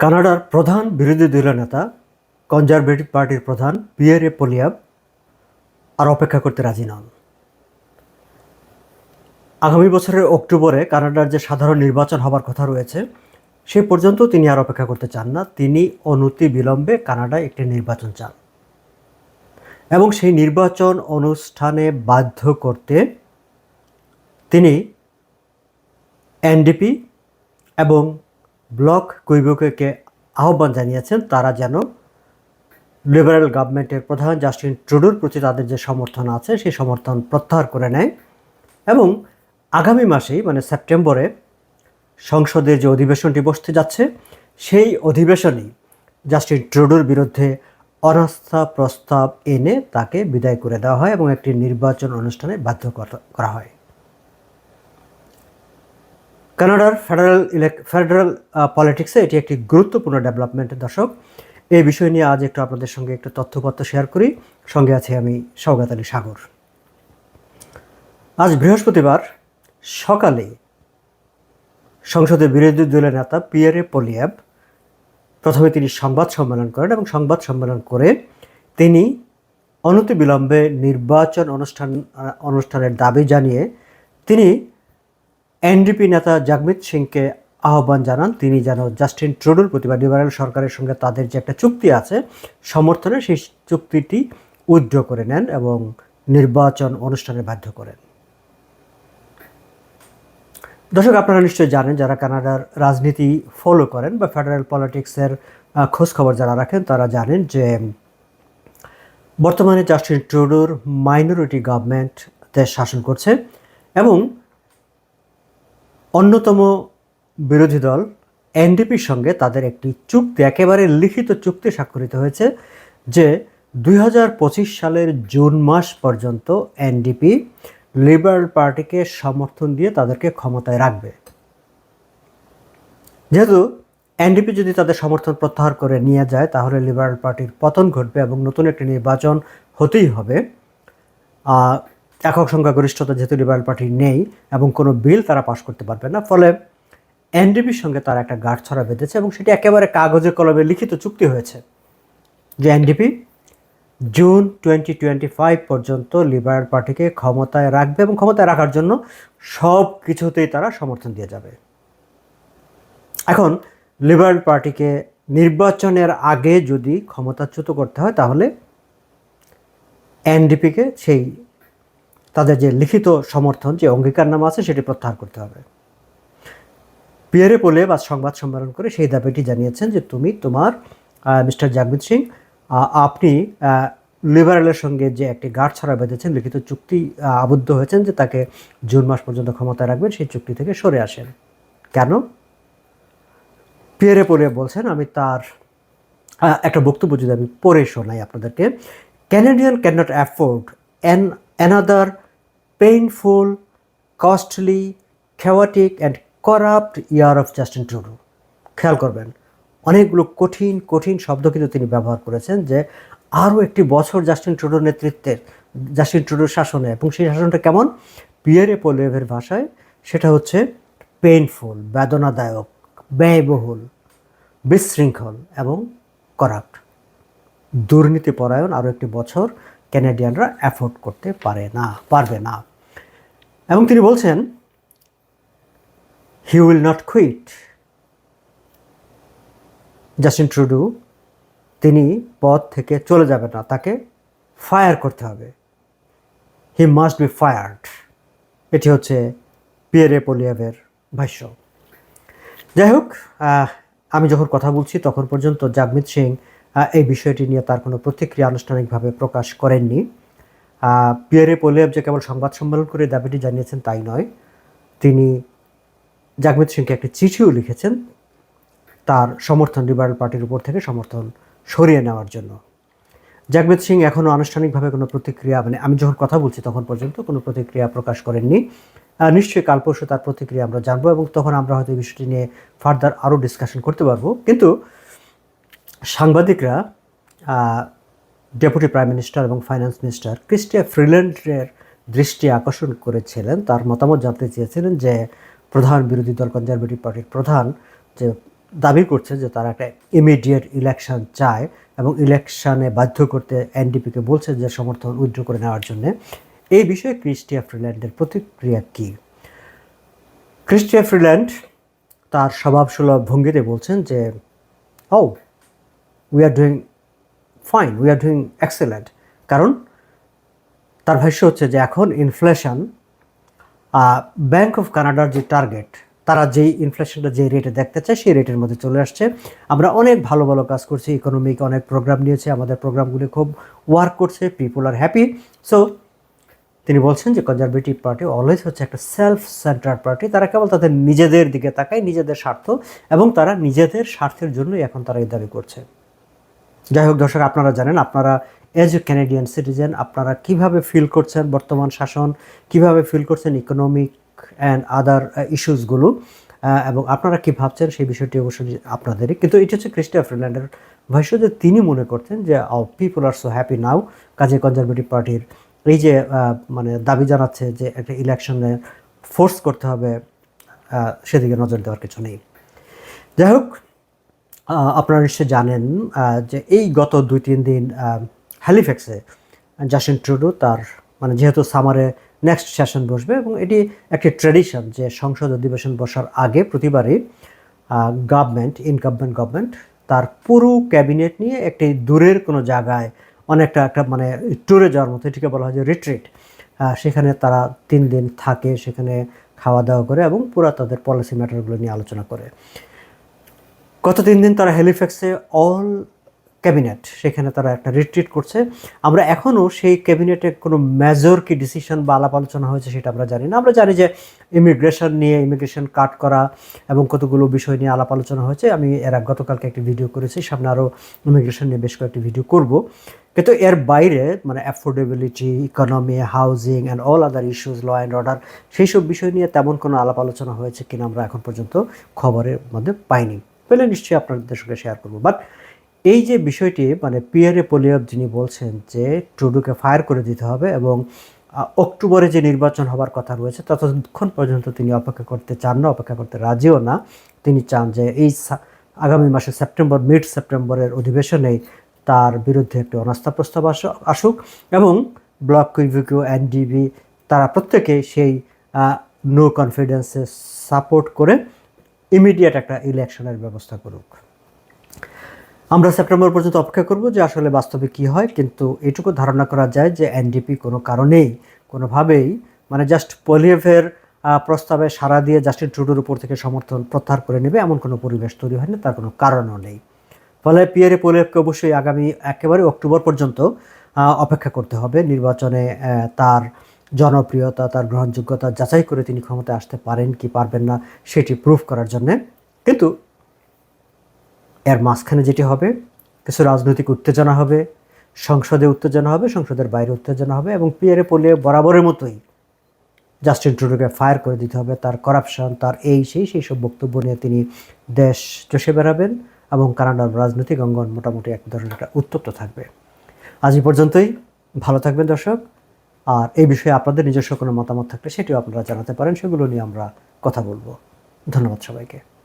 কানাডার প্রধান বিরোধী দলীয় নেতা, কনজারভেটিভ পার্টির প্রধান পিয়েরে পোলিয়াব আর অপেক্ষা করতে রাজি নন। আগামী বছরের অক্টোবরে কানাডার যে সাধারণ নির্বাচন হবার কথা রয়েছে, সে পর্যন্ত তিনি আর অপেক্ষা করতে চান না। তিনি অনতি বিলম্বে কানাডায় একটি নির্বাচন চান এবং সেই নির্বাচন অনুষ্ঠানে বাধ্য করতে তিনি এনডিপি এবং ব্লক কুইবেকে আহ্বান জানিয়েছেন, তারা যেন লিবারেল গভর্নমেন্টের প্রধান জাস্টিন ট্রুডোর প্রতি তাদের যে সমর্থন আছে, সেই সমর্থন প্রত্যাহার করে নেয় এবং আগামী মাসেই মানে সেপ্টেম্বরে সংসদের যে অধিবেশনটি বসতে যাচ্ছে, সেই অধিবেশনেই জাস্টিন ট্রুডোর বিরুদ্ধে অনাস্থা প্রস্তাব এনে তাকে বিদায় করে দেওয়া হয় এবং একটি নির্বাচন অনুষ্ঠানে বাধ্য করা হয়। কানাডার ফেডারেল ফেডারেল পলিটিক্সে এটি একটি গুরুত্বপূর্ণ ডেভেলপমেন্টের দশক এই বিষয় নিয়ে আজ একটু আপনাদের সঙ্গে একটু তথ্যপত্র শেয়ার করি। সঙ্গে আছে আমি সৌগাত আলী সাগর। আজ বৃহস্পতিবার সকালে সংসদের বিরোধী দলের নেতা পিয়ারে পলিয়াব প্রথমে তিনি সংবাদ সম্মেলন করেন এবং সংবাদ সম্মেলন করে তিনি অনতিবিলম্বে নির্বাচন অনুষ্ঠান অনুষ্ঠানের দাবি জানিয়ে তিনি এনডিপি নেতা জাগমিত সিংকে আহ্বান জানান, তিনি যেন জাস্টিন ট্রুডোর প্রতি বা লিবারেল সরকারের সঙ্গে তাদের যে একটা চুক্তি আছে, সমর্থনে সেই চুক্তিটি উইথড্র করে নেন এবং নির্বাচন অনুষ্ঠানে বাধ্য করেন। দর্শক, আপনারা নিশ্চয়ই জানেন, যারা কানাডার রাজনীতি ফলো করেন বা ফেডারেল পলিটিক্সের খোঁজ খবর যারা রাখেন, তারা জানেন যে বর্তমানে জাস্টিন ট্রুডোর মাইনরিটি গভর্নমেন্ট দেশ শাসন করছে এবং অন্যতম বিরোধী দল এনডিপির সঙ্গে তাদের একটি চুক্তি, একেবারে লিখিত চুক্তি স্বাক্ষরিত হয়েছে যে দু হাজার পঁচিশ সালের জুন মাস পর্যন্ত এনডিপি লিবারেল পার্টিকে সমর্থন দিয়ে তাদেরকে ক্ষমতায় রাখবে। যেহেতু এনডিপি যদি তাদের সমর্থন প্রত্যাহার করে নিয়ে যায়, তাহলে লিবারেল পার্টির পতন ঘটবে এবং নতুন একটি নির্বাচন হতেই হবে। একক সংখ্যাগরিষ্ঠতা যেহেতু লিবারেল পার্টি নেই এবং কোনো বিল তারা পাশ করতে পারবে না, ফলে এনডিপির সঙ্গে তারা একটা গাঁটছড়া বেঁধেছে এবং সেটি একেবারে কাগজে কলমে লিখিত চুক্তি হয়েছে যে NDP June twenty twenty five পর্যন্ত লিবারেল পার্টিকে ক্ষমতায় রাখবে এবং ক্ষমতায় রাখার জন্য সব কিছুতেই তারা সমর্থন দিয়ে যাবে। এখন লিবারেল পার্টিকে নির্বাচনের আগে যদি ক্ষমতাচ্যুত করতে হয়, তাহলে এনডিপিকে সেই তাদের যে লিখিত সমর্থন, যে অঙ্গীকারনামা আছে, সেটি প্রত্যাহার করতে হবে। পিয়ারে পোলে বা সংবাদ সম্মেলন করে সেই দাবিটি জানিয়েছেন যে তুমি, তোমার মিস্টার জাগমিত সিং আপনি লিবারেলের সঙ্গে যে একটি গাঢ় ছাড়া বেঁধেছেন, লিখিত চুক্তি আবদ্ধ হয়েছেন যে তাকে জুন মাস পর্যন্ত ক্ষমতায় রাখবেন, সেই চুক্তি থেকে সরে আসেন। কেন? পিয়ারে পোলে বলছেন, আমি তার একটা বক্তব্য যদি আমি পড়ে শোনাই আপনাদেরকে Canadian can not afford an another painful costly chaotic and corrupt year of Justin Trudeau খেয়াল করবেন, অনেকগুলো কঠিন কঠিন শব্দ কিন্তু তিনি ব্যবহার করেছেন যে আরও একটি বছর জাস্টিন ট্রুডোর নেতৃত্বের জাস্টিন ট্রুডোর শাসনে। এবং সেই শাসনটা কেমন? পিয়ারে পোলেভের ভাষায় সেটা হচ্ছে পেইনফুল বেদনাদায়ক, ব্যয়বহুল, বিশৃঙ্খল এবং করাপ্ট দুর্নীতিপরায়ণ আরও একটি বছর ক্যানাডিয়ানরা অ্যাফোর্ড করতে পারে না, পারবে না। এবং তিনি বলছেন he will not quit Justin Trudeau তিনি পদ থেকে চলে যাবেন না, তাকে ফায়ার করতে হবে। হি মাস্ট বি ফায়ার্ড এটি হচ্ছে পিয়ারে পোলিয়াবের ভাষ্য। যাই হোক আমি যখন কথা বলছি তখন পর্যন্ত জাগমিত সিং এই বিষয়টি নিয়ে তার কোনো প্রতিক্রিয়া আনুষ্ঠানিকভাবে প্রকাশ করেননি। পিয়ারে পোলিয়াব যে কেবল সংবাদ সম্মেলন করে দাবিটি জানিয়েছেন তাই নয়, তিনি জাগমিত সিংকে একটি চিঠিও লিখেছেন তার সমর্থন লিবারেল পার্টির উপর থেকে সমর্থন সরিয়ে নেওয়ার জন্য। জাগমিত সিং এখনও আনুষ্ঠানিকভাবে কোনো প্রতিক্রিয়া মানে আমি যখন কথা বলছি তখন পর্যন্ত কোনো প্রতিক্রিয়া প্রকাশ করেননি। নিশ্চয়ই কাল পরশু তার প্রতিক্রিয়া আমরা জানব এবং তখন আমরা হয়তো এই বিষয়টি নিয়ে ফার্দার আরও ডিসকাশন করতে পারব। কিন্তু সাংবাদিকরা ডেপুটি প্রাইম মিনিস্টার এবং ফাইন্যান্স মিনিস্টার ক্রিস্টিয়া ফ্রিল্যান্ডের দৃষ্টি আকর্ষণ করেছিলেন। তার মতামত জানতে চেয়েছিলেন যে, প্রধান বিরোধী দল কনজারভেটিভ পার্টির প্রধান যে দাবি করছে যে তারা একটা ইমিডিয়েট ইলেকশন চায় এবং ইলেকশনে বাধ্য করতে এনডিপিকে বলছে যে সমর্থন উইথড্র করে নেওয়ার জন্য। এই বিষয়ে ক্রিস্টিয়া ফ্রিল্যান্ডের প্রতিক্রিয়া কী? ক্রিস্টিয়া ফ্রিল্যান্ড তার স্বভাবসুলভ ভঙ্গিতে বলছেন যে ও we are doing fine we are doing excellent কারণ তার ভাষ্য হচ্ছে যে এখন ইনফ্লেশন ব্যাংক অফ কানাডার যে টার্গেট তারা যেই ইনফ্লেশনটা যে রেটে দেখতে চায়, সেই রেটের মধ্যে চলে আসছে। আমরা অনেক ভালো ভালো কাজ করছি ইকোনমিক অনেক প্রোগ্রাম নিয়েছে, আমাদের প্রোগ্রামগুলি খুব ওয়ার্ক করছে পিপুল আর হ্যাপি সো তিনি বলছেন যে কনজারভেটিভ পার্টি অলওয়েজ হচ্ছে একটা সেলফ সেন্টার পার্টি তারা কেবল তাদের নিজেদের দিকে তাকায়, নিজেদের স্বার্থ, এবং তারা নিজেদের স্বার্থের জন্যই এখন তারা এই দাবি করছে। যাই হোক, দর্শক, আপনারা জানেন, আপনারা এজ এ ক্যানাডিয়ান সিটিজেন আপনারা কীভাবে ফিল করছেন বর্তমান শাসন, কীভাবে ফিল করছেন ইকোনমিক অ্যান্ড আদার ইস্যুসগুলো এবং আপনারা কি ভাবছেন সেই বিষয়টি অবশ্যই আপনাদেরই। কিন্তু এটা হচ্ছে ক্রিস্টিয়া ফ্রিল্যান্ডের ভাষ্য যে তিনি মনে করতেন যে people are so happy now কাজে কনজারভেটিভ পার্টির এই যে মানে দাবি জানাচ্ছে যে, একটা ইলেকশনে ফোর্স করতে হবে সেদিকে নজর দেওয়ার কিছু নেই। যাই হোক আপনারা নিশ্চয়ই জানেন যে এই গত দুই, তিন দিন হ্যালিফ্যাক্সে জাসিন ট্রুডো তার মানে যেহেতু সামারে নেক্সট সেশন বসবে এবং এটি একটি ট্র্যাডিশন যে সংসদ অধিবেশন বসার আগে প্রতিবারই গভর্নমেন্ট ইনকামবেন্ট গভর্নমেন্ট তার পুরো ক্যাবিনেট নিয়ে একটি দূরের কোনো জায়গায় অনেকটা একটা মানে ট্যুরে যাওয়ার মতো, এটিকে বলা হয় যে রিট্রিট সেখানে তারা তিন দিন থাকে, সেখানে খাওয়া দাওয়া করে এবং পুরা তাদের পলিসি ম্যাটারগুলো নিয়ে আলোচনা করে। গত তিন দিন তারা হেলিফ্যাক্সে অল ক্যাবিনেট সেখানে তারা একটা রিট্রিট করছে। আমরা এখনও সেই ক্যাবিনেটে কোনো মেজর কি ডিসিশন বা আলাপ আলোচনা হয়েছে সেটা আমরা জানি না। আমরা জানি যে ইমিগ্রেশন নিয়ে ইমিগ্রেশন কাট করা এবং কতগুলো বিষয় নিয়ে আলাপ আলোচনা হয়েছে। আমি এর গতকালকে একটি ভিডিও করেছি, সামনে আরও ইমিগ্রেশন নিয়ে বেশ কয়েকটি ভিডিও করব। কিন্তু এর বাইরে মানে affordability economy housing and all other issues law and order সেই সব বিষয় নিয়ে তেমন কোনো আলাপ আলোচনা হয়েছে কিনা আমরা এখন পর্যন্ত খবরের মধ্যে পাইনি। পেলে নিশ্চয়ই আপনাদের সঙ্গে শেয়ার করব। বাট এই যে বিষয়টি মানে পিয়ারে পোলিয়াব যিনি বলছেন যে ট্রুডুকে ফায়ার করে দিতে হবে এবং অক্টোবরে যে নির্বাচন হবার কথা রয়েছে, ততক্ষণ পর্যন্ত তিনি অপেক্ষা করতে চান না, অপেক্ষা করতে রাজিও না। তিনি চান যে এই আগামী মাসে সেপ্টেম্বর মিড সেপ্টেম্বরের অধিবেশনেই তার বিরুদ্ধে একটি অনাস্থা প্রস্তাব আসু- আসুক এবং ব্লক কুইভিকিউ এনডিবি তারা প্রত্যেকে সেই নো কনফিডেন্সে সাপোর্ট করে ইমিডিয়েট একটা ইলেকশনের ব্যবস্থা করুক। আমরা সেপ্টেম্বর পর্যন্ত অপেক্ষা করব যে আসলে বাস্তবে কি হয়, কিন্তু এটুকু ধারণা করা যায় যে এনডিপি কোনো কারণেই, কোনোভাবেই মানে জাস্ট পলিয়েভের প্রস্তাবে সাড়া দিয়ে জাস্টিন ট্রুডোর উপর থেকে সমর্থন প্রত্যাহার করে নেবে এমন কোনো পরিবেশ তৈরি হয়নি, তার কোনো কারণও নেই। ফলে পিয়ারে পোলিয়েভকে অবশ্যই আগামী একেবারে অক্টোবর পর্যন্ত অপেক্ষা করতে হবে। নির্বাচনে তার জনপ্রিয়তা, তার গ্রহণযোগ্যতা যাচাই করে তিনি ক্ষমতায় আসতে পারেন কি পারবেন না সেটি প্রুফ করার জন্যে। কিন্তু এর মাঝখানে যেটি হবে, কিছু রাজনৈতিক উত্তেজনা হবে, সংসদে উত্তেজনা হবে, সংসদের বাইরে উত্তেজনা হবে এবং পিয়ারে পড়লে বরাবরের মতোই জাস্টিন ট্রুডোকে ফায়ার করে দিতে হবে, তার করাপশন তার এই সেই সেই সব বক্তব্য নিয়ে তিনি দেশ চষে বেড়াবেন এবং কানাডার রাজনৈতিক অঙ্গন মোটামুটি এক ধরনের একটা উত্তপ্ত থাকবে। আজ পর্যন্তই, ভালো থাকবেন দর্শক। আর এই বিষয়ে আপনাদের নিজস্ব কোনো মতামত থাকলে সেটিও আপনারা জানাতে পারেন, সেগুলো নিয়ে আমরা কথা বলব। ধন্যবাদ সবাইকে।